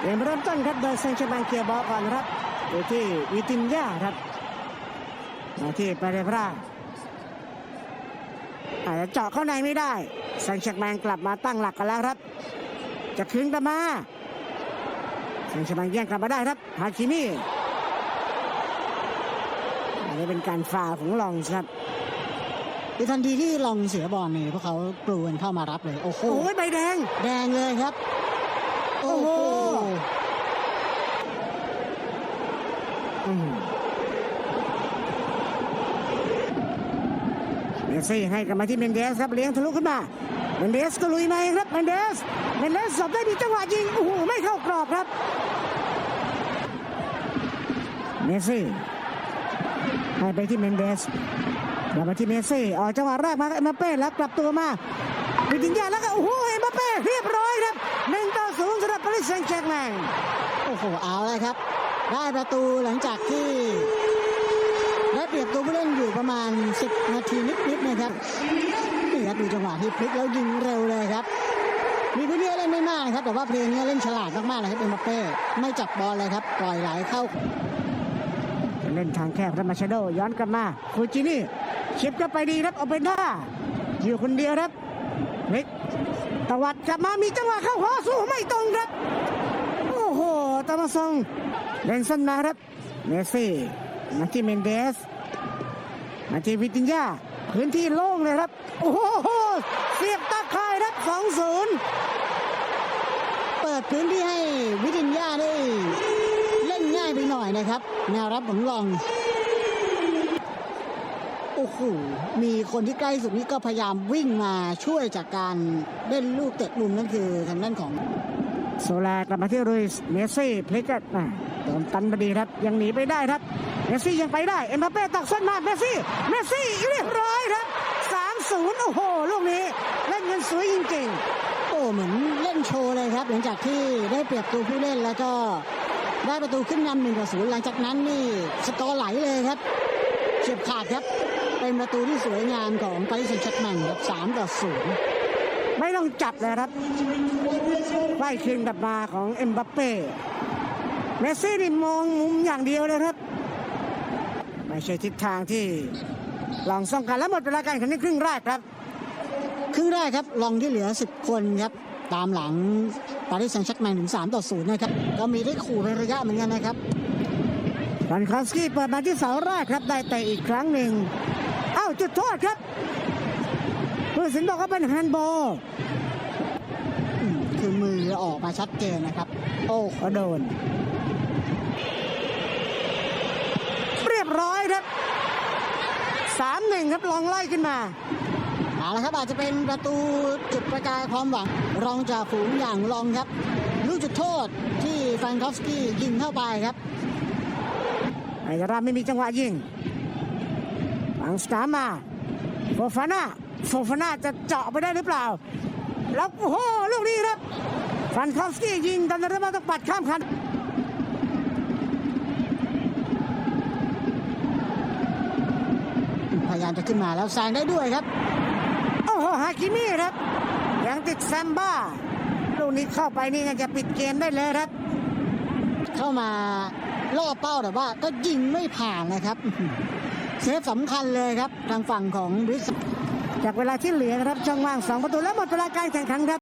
เกมเริ่มต้นครับโดยเซนเชอร์แมงเคลียร์บอลก่อนครับอยู่ที่วิตินยาครับมาที่เปเรพราอาจจะเจาะเข้าในไม่ได้เซนเชอร์แมงกลับมาตั้งหลักกันแล้วครับ จะคืนกลับมาเซนเชอร์แมงแย่งกลับมาได้ครับฮาคิมิอันนี้เป็นการฟาวล์ของลองส์ครับคือทันทีที่ลองเสียบอลนี่พวกเขากลูกันเข้ามารับเลย โอ้โหโอ้ยใบแดง แดงเลยครับ โอ้โห โอ้โห อืม เมสซี่ให้กลับมาที่เมนเดสครับเลี้ยงทะลุขึ้นมาเมนเดสก็ลุยมาเองครับเมนเดสเมนเดสสอบได้ดีจังหวะยิงโอ้โหไม่เข้ากรอบครับเมสซี่ให้ไปที่เมนเดสกลับมาที่เมสซี่ออกจังหวะแรกมาเอ็มบัปเป้แล้วกลับตัวมาวิทินยาแล้วก็โอ้โหเอ็มเป้เรียบร้อยครับหนึ่งต่อศูนย์สำหรับปารีสแซงต์แชร์แมงโอ้โหเอาเลยครับ ได้ประตูหลังจากที่ได้เปรียบตัวผู้เล่นอยู่ประมาณ 10 นาทีนิดๆนะครับนี่ครับดูจังหวะที่พลิกแล้วยิงเร็วเลยครับ มีพื้นที่เล่นไม่มากนะครับ แต่ว่าเพลงนี้เล่นฉลาดมากๆเลยครับเอ็มบัปเป้ไม่จับบอลเลยครับ ปล่อยไหลเข้า เล่นทางแคบครับมาชาโดย้อนกลับมาฟูจินี่ชิปก็ไปดีครับเอาเป็นท่าอยู่คนเดียวครับเล็กตวัดกลับมามีจังหวะเข้าขอสู้ไม่ต ตามาซองเล่นสั้นมาครับเมสซี่มาที่เมนเดสมาที่วิตินยาพื้นที่โล่งเลยครับ โอ้โหเสียบตาข่ายครับสองศูนย์เปิดพื้นที่ให้วิทินยาได้เล่นง่ายไปหน่อยนะครับแนวรับของลองโอ้โหมีคนที่ใกล้สุดนี้ก็พยายามวิ่งมาช่วยจากการเล่นลูกเตะมุมนั่นคือทางด้านของ โซลากลับมาที่รุยส์เมสซี่พลิกกันอะโดนตันพอดีครับ ยังหนีไปได้ครับเมสซี่ยังไปได้ เอ็มบัปเป้ตักสั้นมาเมสซี่เมสซี่เรียบร้อยครับ3-0โอ้โหลูกนี้เล่นเงินสวยจริงโอ้เหมือนเล่นโชว์เลยครับ หลังจากที่ได้เปรียบตัวผู้เล่นแล้วก็ได้ประตูขึ้นนำหนึ่งต่อศูนย์หลังจากนั้นนี่สกอร์ไหลเลยครับเฉียบขาดครับ เป็นประตูที่สวยงามของปารีสแซงต์แชร์กแมงครับสามต่อศูนย์ๆไม่ต้องจับเลยครับ ไล่คืนกลับมาของเอ็มบัปเป้เมสซี่นี่มองมุมอย่างเดียวเลยครับ ไม่ใช่ทิศทางที่ลองส่องกันแล้วหมดเวลาการแข่งขันครึ่งแรกครับครึ่งแรกครับลองที่เหลือ 10 คนครับตามหลังปารีสแซงต์แชร์แมงถึง 3 ต่อ 0 นะครับ ก็มีได้ขู่เป็นระยะเหมือนกันนะครับฟันคอฟสกี้เปิดมาที่เสาแรกครับ ได้แต่อีกครั้งหนึ่งเอ้าจุดโทษครับผู้สินบอกว่าเป็นแฮนด์บอล มาชัดเจนนะครับ โอ้โหก็โดน เรียบร้อยครับสามหนึ่งครับลองไล่ขึ้นมาเอาละครับอาจจะเป็นประตูจุดประกายความหวัง รองจากฝูงอย่างลองครับ ลูกจุดโทษที่แฟนคอฟสกี้ยิงเข้าไปครับไอ้ราไม่มีจังหวะยิงฝังสนามมาโฟฟาน่าโฟฟาน่าจะเจาะไปได้หรือเปล่า แล้วโอ้โหลูกนี้ ฟันคอฟสกี้ยิงดันเรมาต้องปัดข้ามคันพยายามจะขึ้นมาแล้วแซงได้ด้วยครับ โอ้โหฮาคิมิครับ ยังติดแซมบ้าลูกนี้เข้าไปนี่ก็จะปิดเกมได้เลยครับ เข้ามาล่อเป้าแต่ว่าก็ยิงไม่ผ่านนะครับอื้อหือเซฟสำคัญเลยครับ ทางฝั่งของบริสจากเวลาที่เหลือนะครับช่องว่างสองประตูแล้วหมดเวลาการแข่งขันครับ